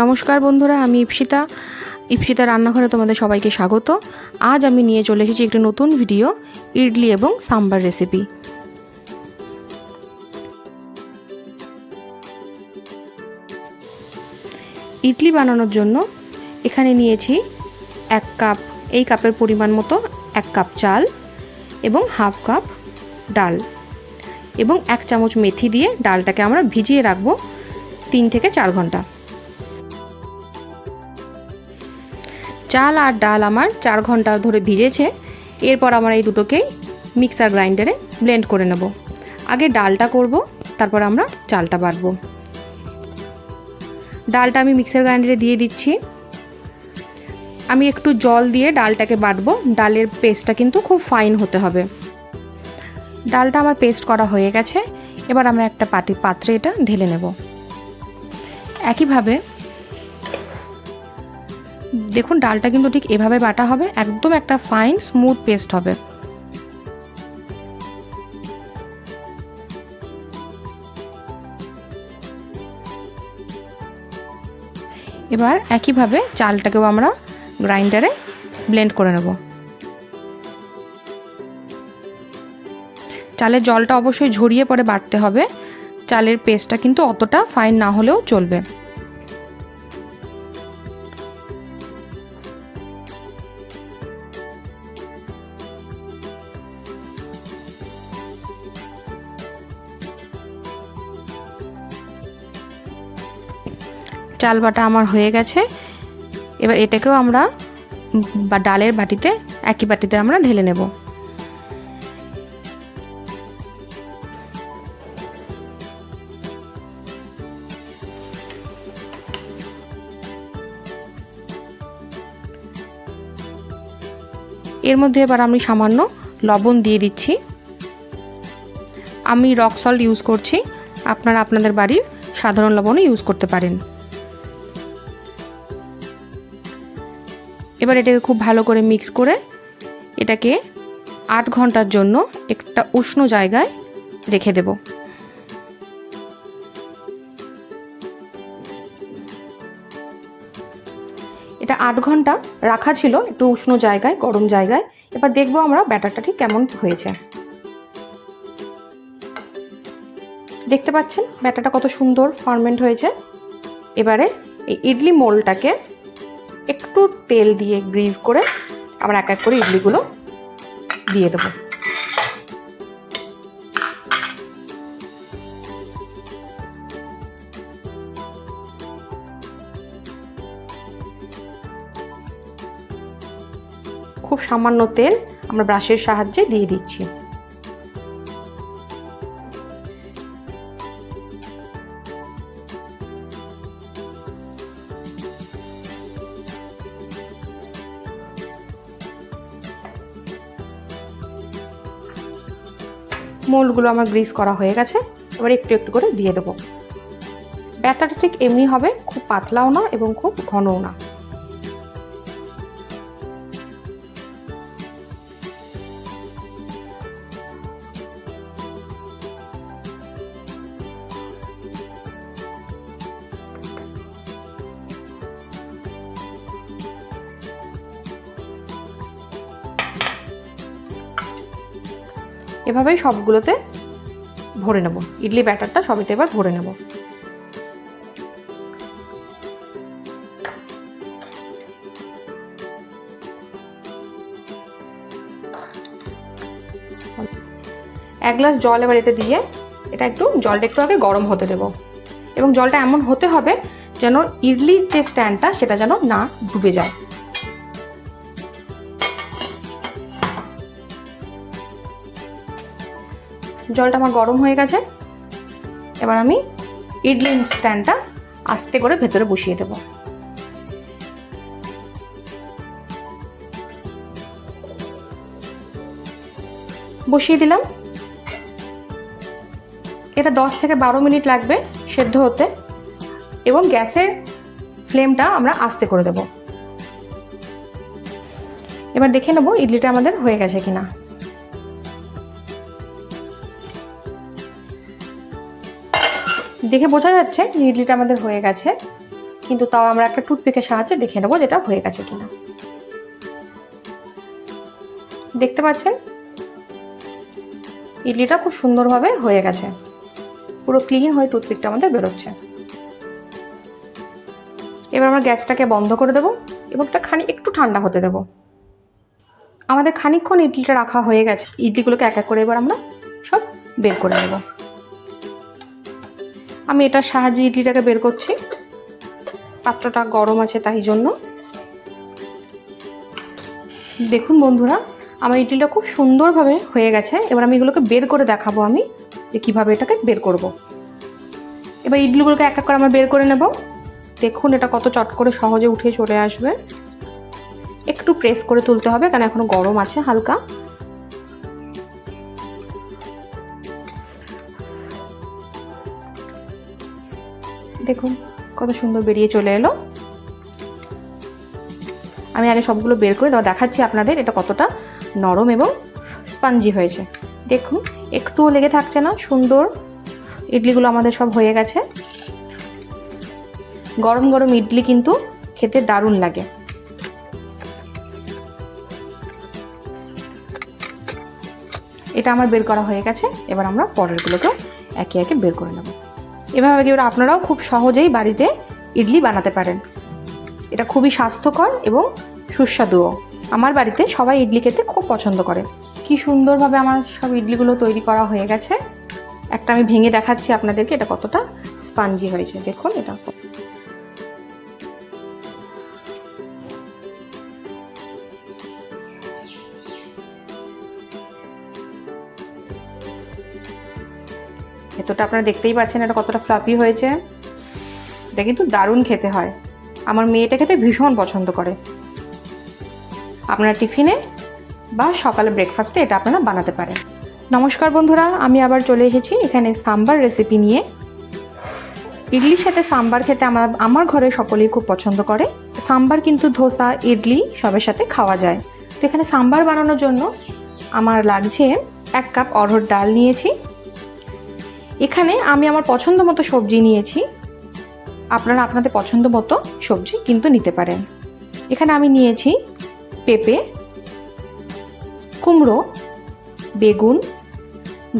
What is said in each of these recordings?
নমস্কার বন্ধুরা, আমি ইপসিতা। ইপসিতা রান্নাঘরে তোমাদের সবাইকে স্বাগত। আজ আমি নিয়ে চলে এসেছি একটি নতুন ভিডিও, ইডলি এবং সাম্বার রেসিপি। ইডলি বানানোর জন্য এখানে নিয়েছি এক কাপ, এই কাপের পরিমাণ মতো এক কাপ চাল এবং হাফ কাপ ডাল এবং এক চামচ মেথি দিয়ে ডালটাকে আমরা ভিজিয়ে রাখব তিন থেকে চার ঘণ্টা। চাল আর ডাল আমার চার ঘণ্টা ধরে ভিজেছে। এরপর আমরা এই দুটোকেই মিক্সার গ্রাইন্ডারে ব্লেন্ড করে নেব। আগে ডালটা করব, তারপর আমরা চালটা বাটবো। ডালটা আমি মিক্সার গ্রাইন্ডারে দিয়ে দিচ্ছি। আমি একটু জল দিয়ে ডালটাকে বাটবো। ডালের পেস্টটা কিন্তু খুব ফাইন হতে হবে। ডালটা আমার পেস্ট করা হয়ে গেছে। এবার আমরা একটা পাতি পাত্রে এটা ঢেলে নেব। একইভাবে দেখুন, ডালটা কিন্তু ঠিক এভাবে বাটা হবে, একদম একটা ফাইন স্মুথ পেস্ট হবে। এবার একইভাবে চালটাকেও আমরা গ্রাইন্ডারে ব্লেন্ড করে নেব। চালের জলটা অবশ্যই ঝরিয়ে পরে বাটতে হবে, চালের পেস্টটা কিন্তু অতটা ফাইন না হলেও চলবে। চাল বাটা আমার হয়ে গেছে। এবার এটাকেও আমরা বা ডালের বাটিতে, একই বাটিতে আমরা ঢেলে নেব। এর মধ্যে এবার আমি সামান্য লবণ দিয়ে দিচ্ছি। আমি রক সল্ট ইউজ করছি। আপনারা আপনাদের বাড়ির সাধারণ লবণও ইউজ করতে পারেন। এবার এটাকে খুব ভালো করে মিক্স করে এটাকে আট ঘণ্টার জন্য একটা উষ্ণ জায়গায় রেখে দেব। এটা আট ঘণ্টা রাখা ছিল, একটু উষ্ণ জায়গায়, গরম জায়গায়। এবার দেখব আমরা ব্যাটারটা ঠিক কেমন হয়েছে। দেখতে পাচ্ছেন ব্যাটারটা কত সুন্দর ফার্মেন্ট হয়েছে। এবারে এই ইডলি মোলটাকে একটু তেল দিয়ে গ্রিজ করে আমরা এক এক করে ইডলিগুলো দিয়ে দেবো। খুব সামান্য তেল আমরা ব্রাশের সাহায্যে দিয়ে দিচ্ছি। মোল্ডগুলো আমার গ্রিস করা হয়ে গেছে, এবার একটু একটু করে দিয়ে দেবো। ব্যাটারটা ঠিক এমনি হবে, খুব পাতলাও না এবং খুব ঘনও না। এভাবেই সবগুলোতে ভরে নেব। ইডলি ব্যাটারটা সবেতে এবার ভরে নেব। এক গ্লাস জল এবার এতে দিয়ে এটা একটু জলটা একটু আগে গরম হতে দেব। এবং জলটা এমন হতে হবে যেন ইডলির যে স্ট্যান্ডটা সেটা যেন না ডুবে যায়। জলটা আমার গরম হয়ে গেছে। এবার আমি ইডলি স্ট্যান্ডটা আস্তে করে ভেতরে বসিয়ে দেব। বসিয়ে দিলাম। এটা দশ থেকে বারো মিনিট লাগবে সেদ্ধ হতে এবং গ্যাসের ফ্লেমটা আমরা আস্তে করে দেব। এবার দেখে নেব ইডলিটা আমাদের হয়ে গেছে কিনা। দেখে বোঝা যাচ্ছে যে ইডলিটা আমাদের হয়ে গেছে, কিন্তু তাও আমরা একটা টুথপিকের সাহায্যে দেখে নেব যেটা হয়ে গেছে কিনা। দেখতে পাচ্ছেন? ইডলিটা খুব সুন্দরভাবে হয়ে গেছে। পুরো ক্লিন হয়ে টুথপিকটা আমাদের বেরোচ্ছে। এবার আমরা গ্যাসটাকে বন্ধ করে দেবো এবং এটা খানি একটু ঠান্ডা হতে দেবো। আমাদের খানিকক্ষণ ইডলিটা রাখা হয়ে গেছে। ইডলিগুলোকে এক এক করে এবার আমরা সব বের করে নেব। আমি এটার সাহায্যে ইডলিটাকে বের করছি। পাত্রটা গরম আছে তাই জন্য। দেখুন বন্ধুরা, আমার ইডলিটা খুব সুন্দরভাবে হয়ে গেছে। এবার আমি এগুলোকে বের করে দেখাবো আমি যে কীভাবে এটাকে বের করব। এবার ইডলিগুলোকে এক এক করে আমরা বের করে নেব। দেখুন এটা কত চট করে সহজে উঠে চলে আসবে। একটু প্রেস করে তুলতে হবে কারণ এখনও গরম আছে হালকা। দেখুন, কত সুন্দর বেরিয়ে চলে এলো। আমি আগে সবগুলো বের করে দেওয়া দেখাচ্ছি আপনাদের, এটা কতটা নরম এবং স্পঞ্জি হয়েছে। দেখুন, একটুও লেগে থাকছে না, সুন্দর। ইডলিগুলো আমাদের সব হয়ে গেছে। গরম গরম ইডলি কিন্তু খেতে দারুণ লাগে। এটা আমার বের করা হয়ে গেছে, এবার আমরা পরেরগুলোকেও একে একে বের করে নেব। এভাবে ওরা আপনারাও খুব সহজেই বাড়িতে ইডলি বানাতে পারেন। এটা খুবই স্বাস্থ্যকর এবং সুস্বাদুও আমার বাড়িতে সবাই ইডলি খেতে খুব পছন্দ করে। কি সুন্দরভাবে আমার সব ইডলিগুলো তৈরি করা হয়ে গেছে। একটা আমি ভেঙে দেখাচ্ছি আপনাদেরকে এটা কতটা স্পাঞ্জি হয়েছে। দেখুন এটা ভেতরটা আপনারা দেখতেই পাচ্ছেন এটা কতটা ফ্লাপি হয়েছে। এটা কিন্তু দারুণ খেতে হয়। আমার মেয়েটা খেতে ভীষণ পছন্দ করে। আপনারা টিফিনে বা সকালে ব্রেকফাস্টে এটা আপনারা বানাতে পারেন। নমস্কার বন্ধুরা, আমি আবার চলে এসেছি এখানে সাম্বার রেসিপি নিয়ে। ইডলির সাথে সাম্বার খেতে আমার আমার ঘরে সকলেই খুব পছন্দ করে। সাম্বার কিন্তু ধোসা, ইডলি সবের সাথে খাওয়া যায়। তো এখানে সাম্বার বানানোর জন্য আমার লাগছে এক কাপ অরহর ডাল নিয়েছি। এখানে আমি আমার পছন্দ মতো সবজি নিয়েছি। আপনারা আপনাদের পছন্দ মতো সবজি কিন্তু নিতে পারেন। এখানে আমি নিয়েছি পেঁপে, কুমড়ো, বেগুন,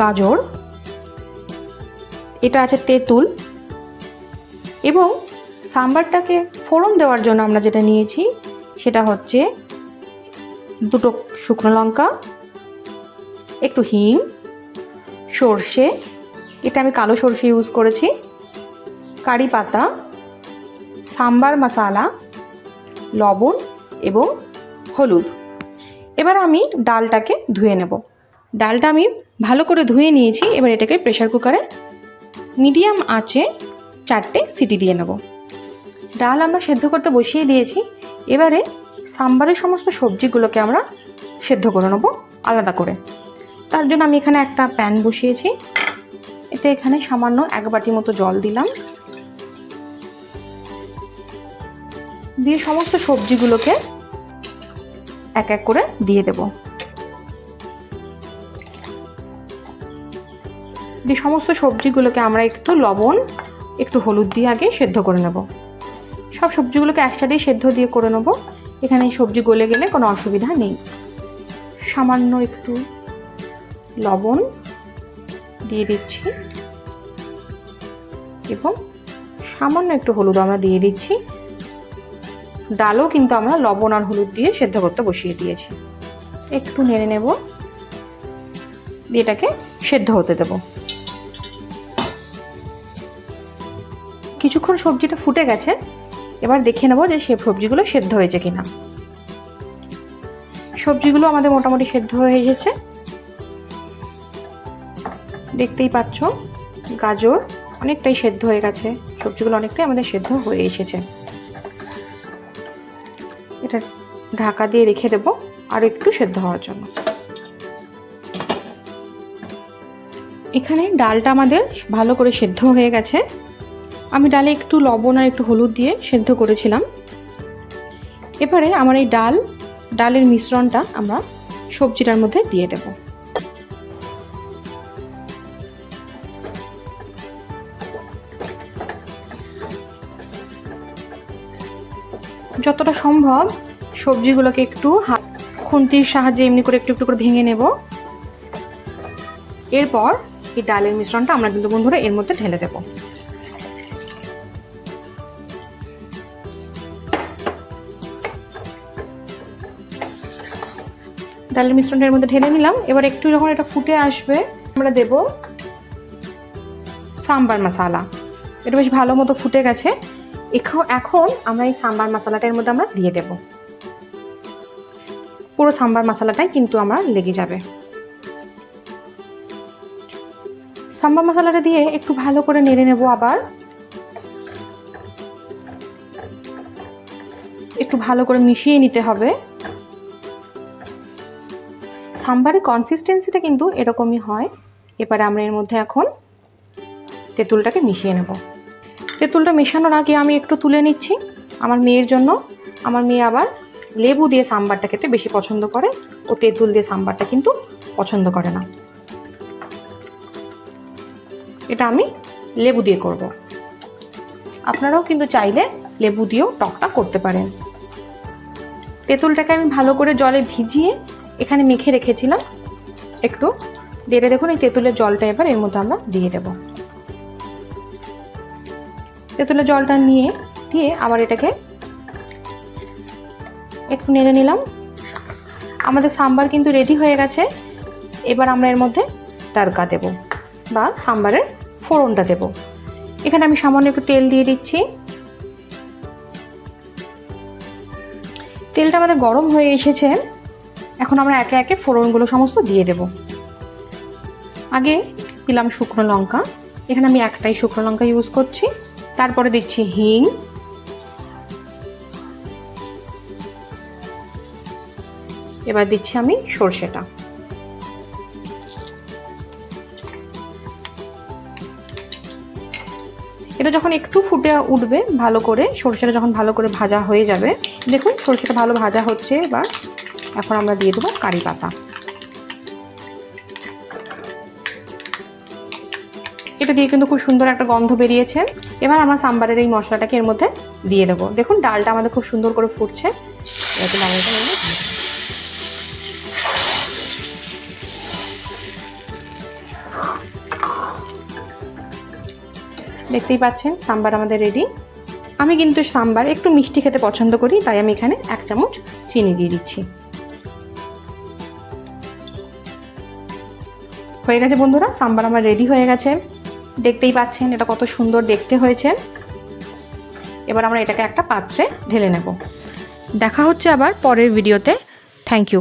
গাজর, এটা আছে তেঁতুল এবং সাম্বারটাকে ফোড়ন দেওয়ার জন্য আমরা যেটা নিয়েছি সেটা হচ্ছে দুটো শুকনো লঙ্কা, একটু হিং, সর্ষে এটা আমি কালো সরষে ইউজ করেছি। কারি পাতা, সাম্বার মশালা, লবণ এবং হলুদ। এবার আমি ডালটাকে ধুয়ে নেব। ডালটা আমি ভালো করে ধুয়ে নিয়েছি, এবার এটাকে প্রেশার কুকারে মিডিয়াম আঁচে চারটে সিটি দিয়ে নেব। ডাল আমরা সেদ্ধ করতে বসিয়ে দিয়েছি, এবারে সাম্বারের সমস্ত সবজিগুলোকে আমরা সেদ্ধ করে নেব আলাদা করে। তার জন্য আমি এখানে একটা প্যান বসিয়েছি। এতে এখানে সামান্য এক বাটি মতো জল দিলাম। দিয়ে সমস্ত সবজিগুলোকে এক এক করে দিয়ে দেব। দিয়ে সমস্ত সবজিগুলোকে আমরা একটু লবণ, একটু হলুদ দিয়ে আগে সেদ্ধ করে নেব। সব সবজিগুলোকে একসাথেই সেদ্ধ দিয়ে করে নেব। এখানে সবজি গলে গেলে কোনো অসুবিধা নেই। সামান্য একটু লবণ দিয়ে দিচ্ছি। এবং সামান্য একটু হলুদ আমরা দিয়ে দিচ্ছি। ডালও কিন্তু আমরা লবণ আর হলুদ দিয়ে সেদ্ধ করতে বসিয়ে দিয়েছি। একটু নেড়ে নেব। দিয়ে এটাকে সেদ্ধ হতে দেব। কিছুক্ষণ সবজিটা ফুটে গেছে। এবার দেখে নেব যে সে সবজিগুলো সেদ্ধ হয়েছে কিনা। সবজিগুলো আমাদের মোটামুটি সেদ্ধ হয়ে এসেছে। দেখতেই পাচ্ছ, গাজর অনেকটাই সেদ্ধ হয়ে গেছে। সবজিগুলো অনেকটাই আমাদের সেদ্ধ হয়ে এসেছে। এটা ঢাকা দিয়ে রেখে দেবো, আর একটু সেদ্ধ হওয়ার জন্য। এখানে ডালটা আমাদের ভালো করে সেদ্ধ হয়ে গেছে। আমি ডালে একটু লবণ আর একটু হলুদ দিয়ে সেদ্ধ করেছিলাম। এবারে আমার এই ডাল, ডালের মিশ্রণটা আমরা সবজিটার মধ্যে দিয়ে দেবো। যতটা সম্ভব সবজিগুলোকে একটু খুন্তির সাহায্যে এমনি করে একটু একটু করে ভেঙে নেব। এরপর এই ডালের মিশ্রণটা আমরা কিন্তু বন্ধুরা এর মধ্যে ঢেলে দেব। ডালের মিশ্রণটা এর মধ্যে ঢেলে নিলাম। এবার একটু যখন এটা ফুটে আসবে, আমরা দেব সাম্বার মশালা। এটা বেশ ভালো মতো ফুটে গেছে। এখন আমরা এই সাম্বার মশলাটা এর মধ্যে আমরা দিয়ে দেব। পুরো সাম্বার মশলাটাই কিন্তু আমার লেগে যাবে। সাম্বার মশলাটা দিয়ে একটু ভালো করে নেড়ে নেব আবার। একটু ভালো করে মিশিয়ে নিতে হবে। সাম্বারের কনসিস্টেন্সিটা কিন্তু এরকমই হয়। এবারে আমরা এর মধ্যে এখন তেঁতুলটাকে মিশিয়ে নেব। তেঁতুলটা মেশানোর আগে আমি একটু তুলে নিচ্ছি আমার মেয়ের জন্য। আমার মেয়ে আবার লেবু দিয়ে সাম্বারটা খেতে বেশি পছন্দ করে ও তেঁতুল দিয়ে সাম্বারটা কিন্তু পছন্দ করে না। এটা আমি লেবু দিয়ে করব। আপনারাও কিন্তু চাইলে লেবু দিয়েও টকটা করতে পারেন। তেঁতুলটাকে আমি ভালো করে জলে ভিজিয়ে এখানে মেখে রেখেছিলাম। একটু দেড়ে দেখুন এই তেঁতুলের জলটা এবার এর মধ্যে আমরা দিয়ে দেব। তেঁতুলের জলটা নিয়ে, দিয়ে আবার এটাকে একটু নেড়ে নিলাম। আমাদের সাম্বার কিন্তু রেডি হয়ে গেছে। এবার আমরা এর মধ্যে তারকা দেব বা সাম্বারের ফোড়নটা দেব। এখানে আমি সামান্য একটু তেল দিয়ে দিচ্ছি। তেলটা আমাদের গরম হয়ে এসেছে। এখন আমরা একে একে ফোড়নগুলো সমস্ত দিয়ে দেব। আগে দিলাম শুকনো লঙ্কা। এখানে আমি একটাই শুকনো লঙ্কা ইউজ করছি। তারপরে দিচ্ছি হিং। এবার দিচ্ছি আমি সর্ষেটা। এটা যখন একটু ফুটে উঠবে ভালো করে, সর্ষেটা যখন ভালো করে ভাজা হয়ে যাবে, দেখুন সর্ষেটা ভালো ভাজা হচ্ছে, এবার এখন আমরা দিয়ে দেবো কারি পাতা। এটা দিয়ে কিন্তু খুব সুন্দর একটা গন্ধ বেরিয়েছে। এবার আমরা সাম্বারের এই মশলাটাকে এর মধ্যে দিয়ে দেবো। দেখুন, ডালটা আমাদের খুব সুন্দর করে ফুটছে। দেখতেই পাচ্ছেন, সাম্বার আমাদের রেডি আমি কিন্তু সাম্বার একটু মিষ্টি খেতে পছন্দ করি, তাই আমি এখানে এক চামচ চিনি দিয়ে দিচ্ছি। হয়ে গেছে বন্ধুরা, সাম্বার আমার রেডি হয়ে গেছে। দেখতেই পাচ্ছেন এটা কত সুন্দর দেখতে হয়েছে। এবার আমরা এটাকে একটা পাত্রে ঢেলে নেব। দেখা হচ্ছে আবার পরের ভিডিওতে। Thank you